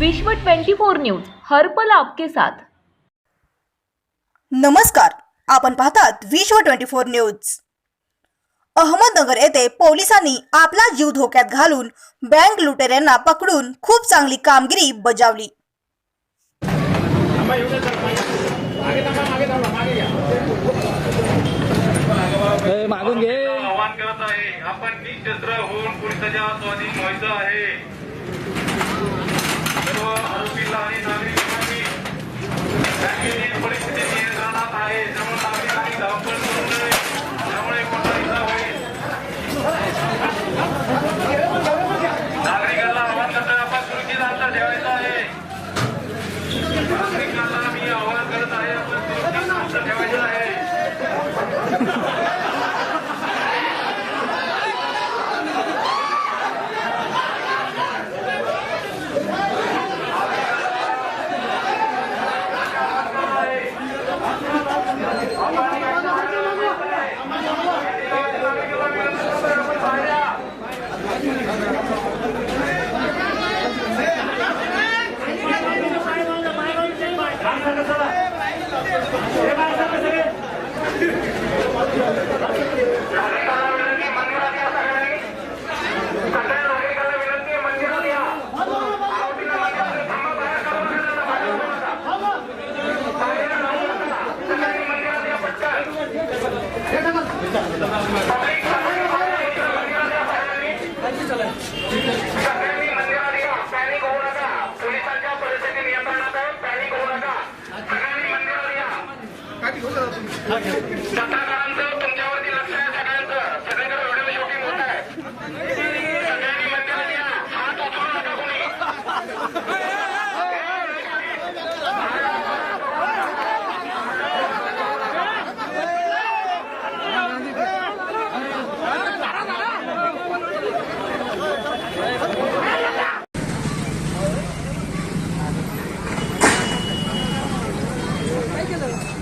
विश्व 24 न्यूज हर्पल आपके साथ. नमस्कार आपण पाहतात विश्व ट्वेंटी फोर न्यूज. अहमदनगर येथे पोलिसांनी आपला जीव धोक्यात घालून बँक लुटेऱ्यांना पकडून खूप चांगली कामगिरी बजावली. मागून घे. आवाहन करत आहे. आपण निशस्त्र होऊन स्वाधीन व्हायचं आहे सर्व आरोपीला आणि नागरिकांनी बँकेची परिस्थिती नियंत्रणात आहे. त्यामुळे नागरिकांनी धावपळ करू नये त्यामुळे मोठा होईल नागरिकांना आवाहन करत आपण सुरक्षित अंतर ठेवायचं आहे नागरिकांना मी आवाहन करत आहे आपण सुरक्षित अंतर ठेवायचं आहे सगळ्यांनी मंदिरात या. पॅनिक होऊ नका. पोलिसांच्या परिस्थिती नियंत्रणात आहे. पॅनिक होऊ नका. सगळ्यांनी मंदिरात या सत्ताधाऱ्यांचं तुमच्यावरती लक्ष आहे सगळ्यांचं सगळीकडे व्हिडिओ शूटिंग होत आहे सगळ्यांनी मंदिरात या हात उचलू नका कोणी आरोपीला आवाहन करत आहे आपण निशस्त्र होऊन पोलिसाच्या स्वाधीन व्हायचं आहे सर्व आरोपीला आणि नागरिकांनी बँकेची परिस्थिती नियंत्रणात आहे त्यामुळे नागरिकांनी धावपळ करू नये त्यामुळे मोठा इजा होईल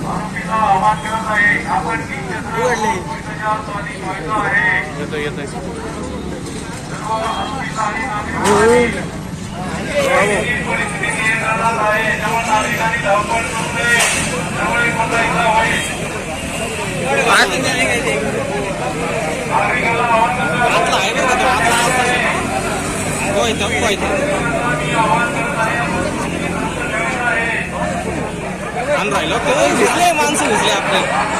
नागरिकांना आवाहन करत आहे मी आवाहन करत आहे आपण सुरक्षित अंतर ठेवायचं आहे आणि राहिलो ते दिसले माणसं दिसले आपले